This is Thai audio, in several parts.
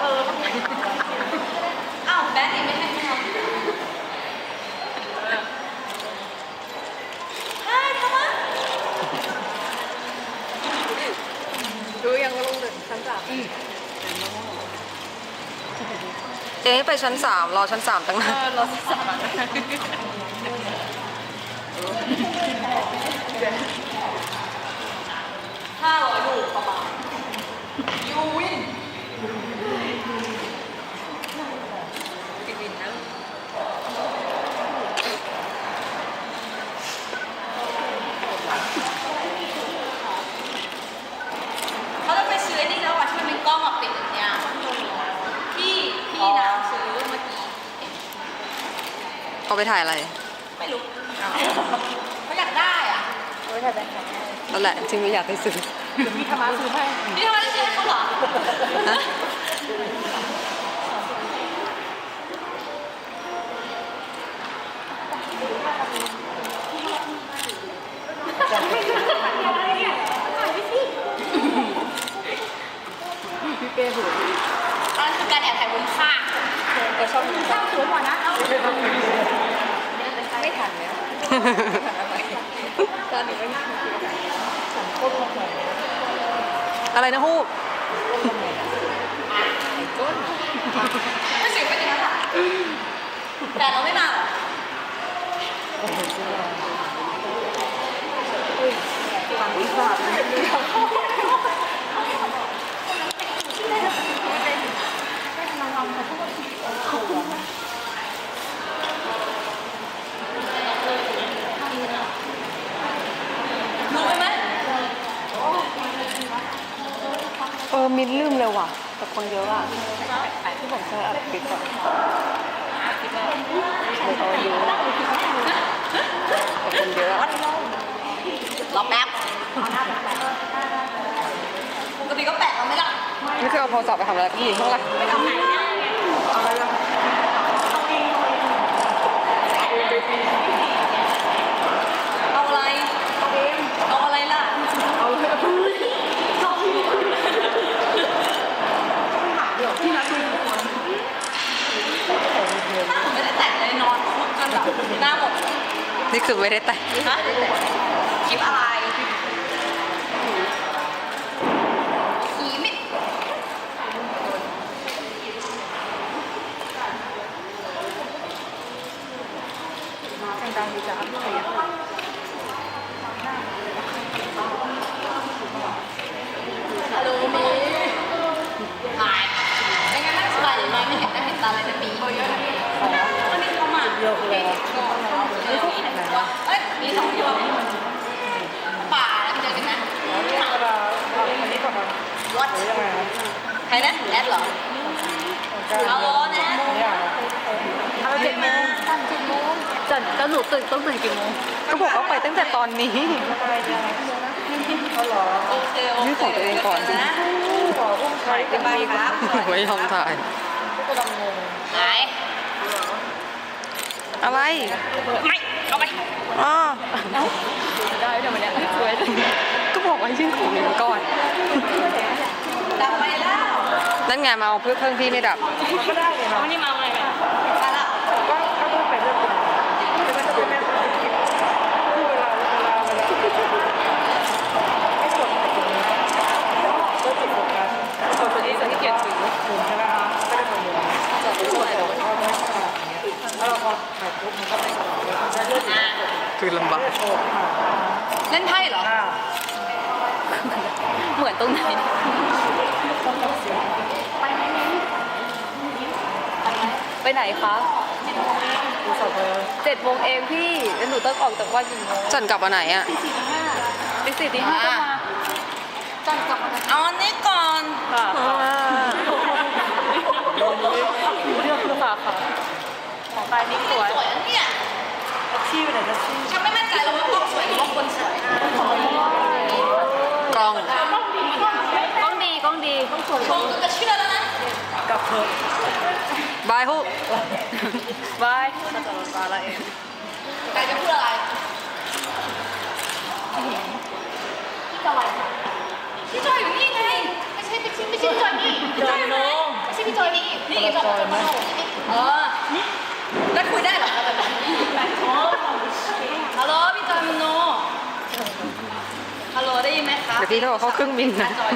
เอออ้าวแบงค์นี่ไม่ให้เขาใช่ทำไมดูยังว่าลงถึงชั้นสามเจ๊ไปชั้นสามรอชั้นสามตั้งนานเออรถสามห้าร้อยลูกประมาณยูวินปิดวินนะเขาจะไปซื้อไอ้นี่แล้วอะที่มันเป็นกล้องอะปิดอย่างเนี้ยที่พี่นางซื้อเมื่อกี้ เขาไปถ่ายอะไร ไม่รู้เขาอยากได้อะโอ้ยถ่ายแบงค์ค่ะนั่นแหละจึงไม่อยากไปซื้อพี่ธรรมะซื้อให้พี่ทำไมได้ซื้อให้เขาเหรอ ฮะ พี่เป้หู อันนั้นคือการแอบถ่ายบนข้าง แกชอบดูข้าวสวยกว่านะเอาไม่ทันแล้วตอนนี้ไม่ทันสังคมมาเหมือน อะไรนะฮูกก้นไม่สิไม่จริงนะค่ะแต่เราไม่มาเหรอความวิบากเขา ออมินลืมเลยว่ะ แต่คนเยอะอะที่ผมใช้อัดคลิปอะเลยเอาเยอะแต่คนเยอะอะรอแป๊บปกติก็แปะเราไม่ล่ะนี่คือเอาโทรศัพท์ไปทำอะไรกับผู้หญิงข้างหลังไปทำไหนเนี่ยเอาอะไร เอาเอง เอาอะไรล่ะ เอาเลยชอบพี่ เดี๋ยวพี่นัดคุยกันถ้าผมไม่ได้แต่งเลยนอนคุกจนแบบหน้าหมดนี่คือไม่ได้แต่งฮะคลิปอะไรขีมิด มาแต่งดังดีจ้าพี่เป้ ฮัลโหลมีหายไม่งั้นนั่งสบายอย่างน้อยไม่เห็นหน้าเห็นตาเลยนะปีเขาเยอะนะพี่วันนี้เขามาเยอะเลยเออมีไหนวะเอ้ยมีสองตัวป่าแล้วเจอกันนะอันนี้ก่อนนะวัดหรือยังไงนะใครนะแอดเหรอฮัลโหลนะเนี่ยเอาเจ็ดโมงเจ็ดโมงจะจะหนูตื่นต้องตื่นกี่โมงก็บอกว่าไปตั้งแต่ตอนนี้อะไรยังไงเขาหรอโอเคโอเคนี่ของตัวเองก่อนสินะขออุ้มใครบ๊ายบายครับไม่ยอมถ่าย ก็กำลังงงหายอะไร ไม่ เอาไปอ๋อได้เดี๋ยวมันเนี่ยสวยก็บอกว่ายื่นของหนูก่อนดับไปแล้วนั่นไงมาเอาเพื่อเครื่องพี่ไม่ดับก็ได้เลยเนาะวันนี้มาอะไรกันไปละก็ก็ต้องไปเรื่อยๆไม่ว่าจะเป็นแม่ค้าที่คือเวลาเวลาเวลาให้กดไปตรงนี้แล้วก็จุดโฟกัสกดตัวนี้จะที่เขียนถึงถึงใช่ไหมคะก็ได้หม คือลำบากโชว์ค่ะเล่นไพ่เหรออ่าเหมือนตรงไหนไปไหนคะดูสอบเลยเจ็ดโมงเองพี่แล้วหนูต้องออกจากบ้านกี่โมงจันกลับมาไหนอะตีสี่ตีห้าก็มาจันกลับมาเอาอันนี้ก่อนค่ะเรื่องคือค่ะค่ะของตายนี่สวยสวยอันเนี้ยแท็กซี่ไปไหนแท็กซี่ฉันไม่มั่นใจแล้วว่ากล้องสวยหรือว่าคนสวยกล้องกล้องดีมันชงจนจะเชื่อแล้วนะกลับเถอะบายฮุบายถ้าจะรถมาละเองใครจะพูดอะไรพี่จอยค่ะพี่จอยอยู่นี่ไงไม่ใช่ไม่ใช่ไม่ใช่พี่จอยนี่พี่จอยอยู่ไหนไม่ใช่พี่จอยนี่นี่จอยจอยมาเออ แล้วคุยได้เหรอแบบนั้นฮัลโหลพี่จอยมโนฮัลโหลได้ยินไหมครับเดี๋ยวพี่เขาบอกเขาเครื่องบินนะ จอย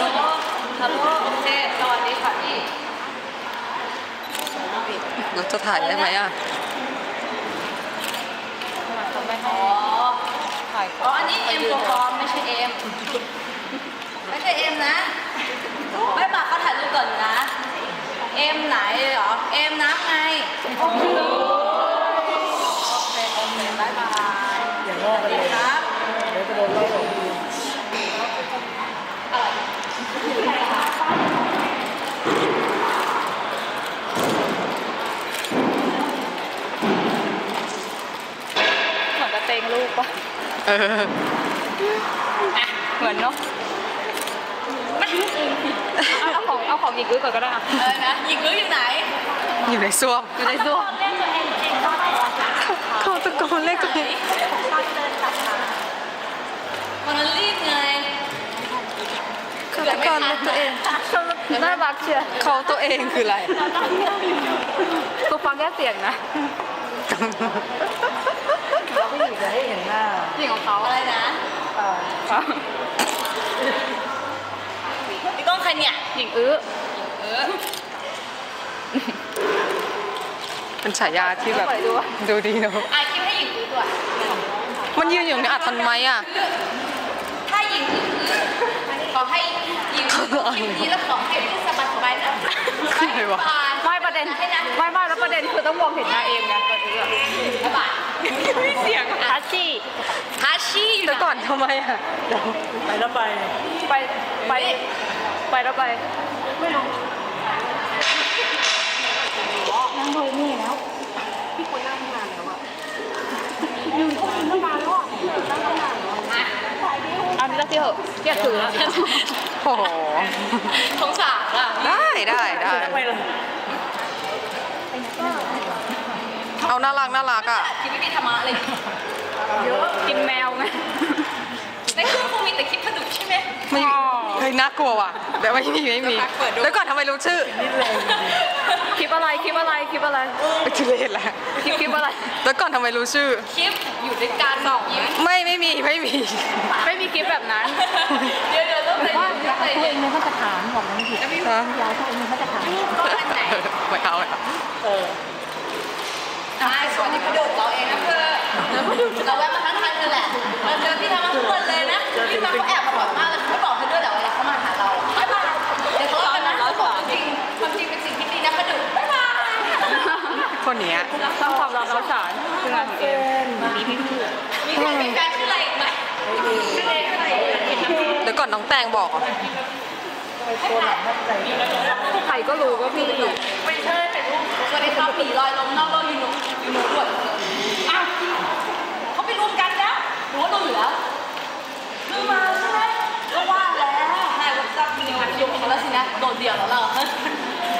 ฮัลโหลฮัลโหลโอเคสวัสดีค่ะพี่เราจะถ่ายได้ไหมอะ อ๋อถ่ายอ๋ออันนี้เอ็มตัวปลอมไม่ใช่เอ็มไม่ใช่เอ็มนะไม่มาเขาถ่ายรูปก่อนนะ เอ็มไหนเหรอ เอ็มนับไง โอเคโอเคบายบายอย่างงอกสไปวัสเลดียครับเดี๋ยวจะโดนไล่ออกอะไรเหมือนกระเตงลูกปะเออเหมือนเนาะ เอาของเอาของหยิกอื้อก่อนก็ได้อะเออนะหญิงรู้อยู่ไหนอยู่ในซ่วมอยู่ในซ่วมเล่นตัวเองเองก็ได้ค่ะเขาตะโกนเรียกตัวเองตอนเดินกลับมาวันนั้นรีบไงเขาตะโกนเรียกตัวเองน่ารักเชียวเขาตัวเองคืออะไรตัวฟังแค่เสียงนะเราไม่อยู่จะให้เห็นหน้าเสียงของเขาอะไรนะอ่าพี่ก้อง ใครเนี่ยหญิงอื้อเออเป็นฉายาที่แบบปล่อยดูวะดูดีเนอะอะคิดให้หญิงรู้ด้วยมันยืนอยู่ในอัดทันไหมอะถ้าหญิงคือขอให้หญิงคลิปนี้แล้วขอให้พี่สบายสบายๆนะอะไรวะไม่ประเด็นให้นะไม่ไม่แล้วประเด็นคือต้องมองเห็นหน้าเองไงตอนนี้อะบ๊ายบายเสียงทัชชี่ฮาชิอยู่แต่นะก่อนทำไมอะไปแล้วไปไปไป ไปแล้วไปนั่งเลยนี่แล้ว พี่ควรนั่งนานแล้วอะยืนก็ยืนตั้งนานแล้วอะนั่งตั้งนานแล้วเอานี่ละที่เหอะเกียดถือแล้วโอ้โหสงสารอะได้ได้ได้ไปเลยเอาน่ารักน่ารักอะคลิปไม่มีธรรมะเลยเยอะกินแมวไงในเครื่องคงมีแต่คลิปผดุใช่ไหมไม่เฮ้ยน่ากลัวว่ะแต่ไม่มีไม่มีเปิดดูแล้วก่อนทำไมรู้ชื่อคลิปอะไรคลิปอะไรคลิปอะไรไปทุเรศแหละคลิปคลิปอะไรแล้วก่อนทำไมรู้ชื่อ คลิปอยู่ด้วยกันยิ้มไม่ไม่มีไม่มี ไม่มีคลิปแบบนั้นเดี๋ยวเดี๋ยวต้องไปว่าดูตัวไปเองในมาตรฐานบอกมันไม่ผิดฮะย้ายตัวเองในมาตรฐานก็อันไหนไม่เอาไม่เอาเออใช่สวัสดีพดุเราเองนะเพื่อ เราแวะมาทักทายเธอแหละเราเจอพี่ทำมาทุกคนเลยนะ พี่มาเขาแอบมาบ่อยมากเลยเขาบอกเธอด้วยแหละเวลาเขามาหาเราบ๊ายบายเดี๋ยวเขาเล่ากันนะเขาบอกจริงความจริงเป็นสิ่งที่ดีนะพดุบ๊ายบายคนเนี้ยสร้างความรักเราสารคืองานของเอมมีใครมีแฟนชื่ออะไรอีกไหมชื่ออะไรอีกไหมเดี๋ยวก่อนน้องแตงบอกเหรอตัวหลังมั่นใจใครก็รู้ว่าพี่อยู่ไม่ใช่เป็นรูปสวัสดีครับผีลอยลมนอกโลกยูโนยูโนด้วยอ้าวเขาไปรวมกันนะห รือว่าเราเหลือคือมาใช่ไหมก็ว่าแล้วนายวัดจับมีวันยกเขาแล้วสินะ โดดเดี่ยวแล้วเรา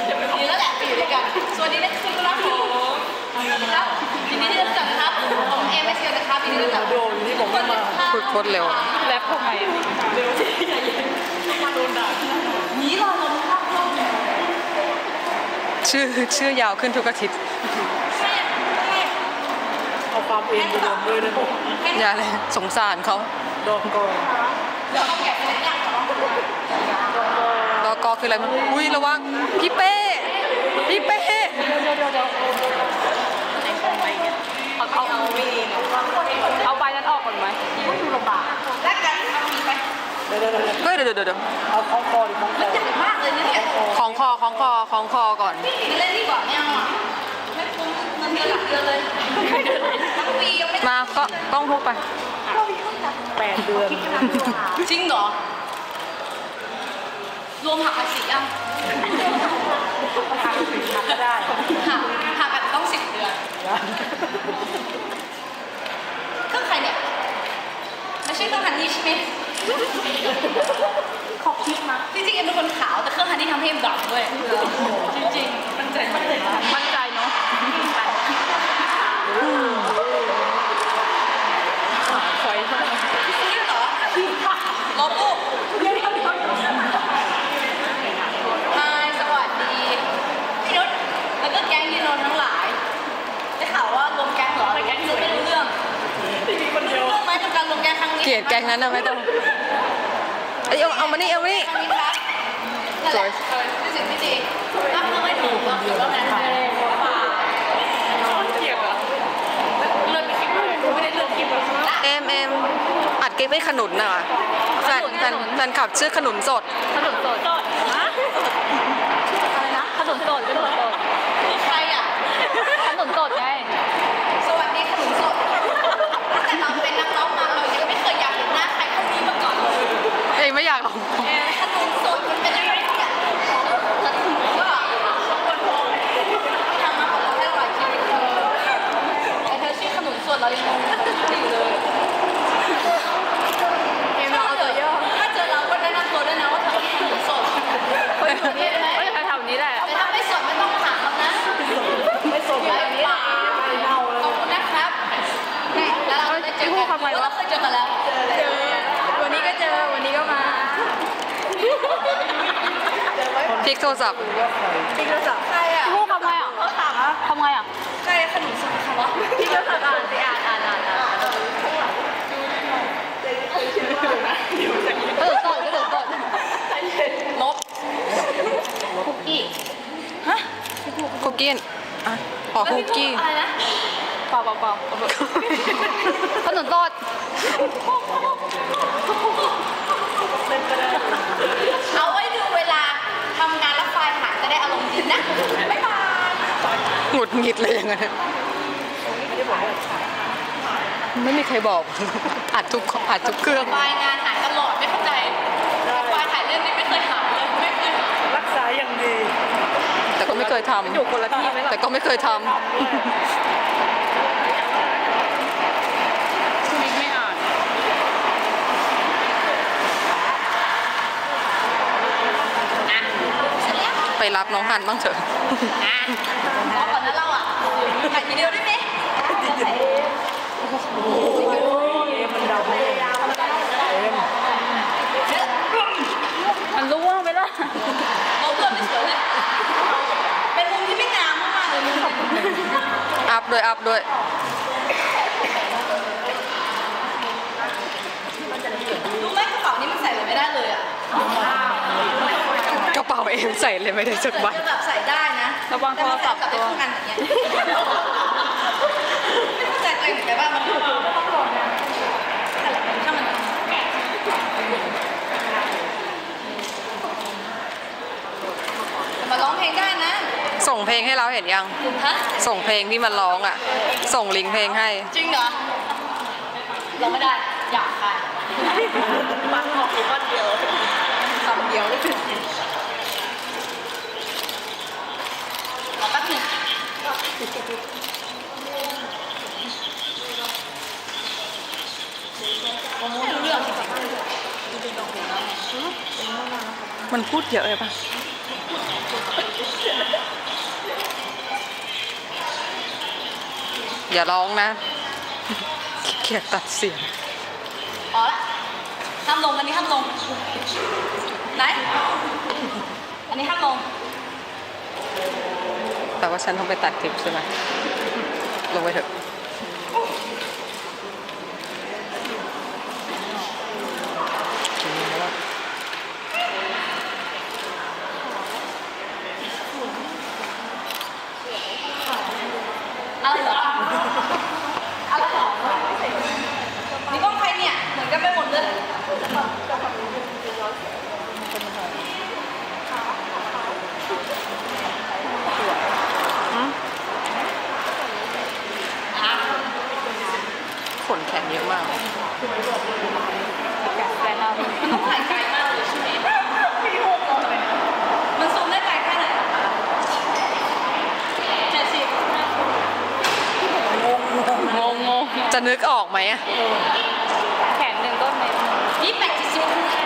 เดี๋ยวแล้วแหละไปอยู่ด้วยกัน สวัสดีนะคุณครับผมครับยินดีที่ได้รู้จักนะครับ ผมเอมเอสเซียนะครับยินดีที่รู้จักโดนนี่ผมม่มาพูดโคตรเร็วแรปทำไมอะหนีลอยลมนอกโลกชื่อชื่อยาวขึ้นทุกอาทิตย์ เอาความเอ็นไปโดนด้วยนะอย่าเลยสงสารเขาดอกก่อนแล้วเขาแกะเป็นอย่างไรรอกอคืออะไรมันอุ้ยระวังพี่เป้พี่เป้เอาเอาเอาใบนั้นออกก่อนไหมแลกกันเอามีไปเดี๋ยวเดี๋ยวเดี๋ยวเฮ้ยเดี๋ยวเดี๋ยวเดี๋ยวเอาคล้องคอดิคล้องคอใหญ่มากเลยนะเนี่ยของคอของคอของคอก่อนเล่นดีกว่าไม่เอาอะ ไม่คุ้มเงินเดือนหลักเดือนเลยทั้งปียังไม่ได้มาก็ต้องพกไป แปดเดือนจริงเหรอ รวมหักภาษียังก็ได้ หักหักอาจจะต้องสิบเดือนเครื่องใครเนี่ย ไม่ใช่เครื่องฮันนี่ใช่ไหมขอบคิดมาจริงๆว้ยจริงๆมั่นใจมั่นใจมั่นใจเนาะไฟเท่าไหร่นี่เหรอลบปุ๊บฮายสวัสดีพี่นุชแล้วก็แก๊งยีโนนทั้งหลายได้ข่าวว่ารวมแก๊งเหรอแก๊งไม่รู้เรื่องมีคนเดียวเรื่องไหมกับก เกลียดแกงนั้นนะไม่ต้องเอ้ยเอาเอามานี่เอามานี่ครั้งนี้ครับนั่นแหละเออสิ่งที่ดีรับเพื่อไม่ถูกเราถือว่าแมนเลย เกลียดอะเลื่อนไปคลิปเลยไม่ได้เลื่อนคลิปอะ เอ็มเอ็มอัดเก๊กไม่ขนุนน่ะว่ะแฟนแฟนแฟนขับชื่อขนุนสด ขนมสดฮะ อะไรนะ ขนมสดขนมสด ใครอะ ขนมสดไง สวัสดีขนุนสดแต่เราเป็นนักร้องมาเรายังไม่เคยอยากเห็นหน้าใครคนนี้มาก่อนเลย เองไม่อยากหรอก ขนุนสดมันเป็นยังไงเนี่ยก็คนโทรที่ทำมาของเราให้เราหลายชีวิตเลยไอเธอชื่อขนุนสดเรายังงงอยู่เลยเอ็มเราเจอถ้าเจอเราก็แนะนำตัวด้วยนะว่าเธอคือขนุนสดคนอยู่นี่ไหม เฮ้ยแถวๆนี้แหละ แต่ถ้าไม่สดไม่ต้องถามหรอกนะ ไม่สน ไม่ แบบนี้ ป่า เน่าเล ขอย บคุณนะครับนี่แล้วเราได้เจอกันเราเคยเจอกันแล้ว เจอ วันนี้ก็เจอ วันนี้ก็มา พลิกโทรศัพท์พี่ก็สับใครอะพูดทำไงอะเขาถามทำไงอะ ใครขนุนสุดคะวะพี่ก็สับอ่านสิอ่านอ่านอ่านอ่านเออสดก็ถึงสดลบคุกกี้ ฮะคุกกี้อะขอคุกกี้อะไรนะเปล่าเปล่าเปล่าขนมสดเอาไว้ดูเวลาทำงานแล้วไฟล์หายจะได้อารมณ์ดีนะบ๊ายบาย หงุดหงิดเลยอย่างนั้นไม่มีใครบอก อัดทุกอัดทุกเครื่องไฟล์งานหายตลอดไม่เข้าใจไฟล์ถ่ายเล่นนี่ไม่เคยหายเลยไม่เคยหายรักษาอย่างดี แต่ก็ไม่เคยทำอยู่คนละที่ไหมล่ะแต่ก็ไม่เคยทำ คุณมิกไม่อ่าน ไป รับน้องฮันบ้างเถอะอะรอก่อนนะเราอะถ่ายทีเดียวได้ไหมมันดำไม่ได้มันรู้ว่าไหมล่ะเราเพื่อนไม่สวยเลยเป็นมุมที่ไม่งามมากๆเลยมุมนี้อัพด้วยอัพด้วย รู้ไหมกระเป๋านี้มันใส่อะไรไม่ได้เลยอะ กระเป๋าเองใส่เลยไม่ได้สักใบจะแบบใส่ได้นะระวังโทรศัพท์ แต่มันใส่กลับไปตัวทำงานอย่างเงี้ยไม่เข้าใจตัวเองเหมือนกันว่ามันถูกถ้ามันแต่มาร้องเพลงได้นะส่งเพลงให้เราเห็นยัง ฮะส่งเพลงที่มันร้องอะ ส่งลิงก์เพลงให้ จริงเหรอร้องไม่ได้อยากค่ะปังออกอยู่บ้านเดียว คำเดียวเลยรอแป๊บหนึงไม่รู้เรื่องจริงๆ มันพูดเยอะเลยปะอย่าร้องนะขี้เกียจตัดเสียงพอละห้ามลงอันนี้ห้ามลง ไหน อันนี้ห้ามลง แต่ว่าฉันต้องไปตัดคลิปใช่ไหมลงไปเถอะ อะไรเหรอ อะไรเหรอนี่กล้องใครเนี่ย เหมือนกันไปหมดเลย อะ ขนแข็ง เยอะมากแต่เรามันต้องถ่ายไกลมากเลยใช่ไหมพี่โฮมลงไปนะมันซูมได้ไกลแค่ไหนเจ็ดสิบงงงงจะนึกออกไหมอะแขนหนึ่งก็เมตร ยี่แปดเจ็ดสิบยี่แปดเจ็ดสิบ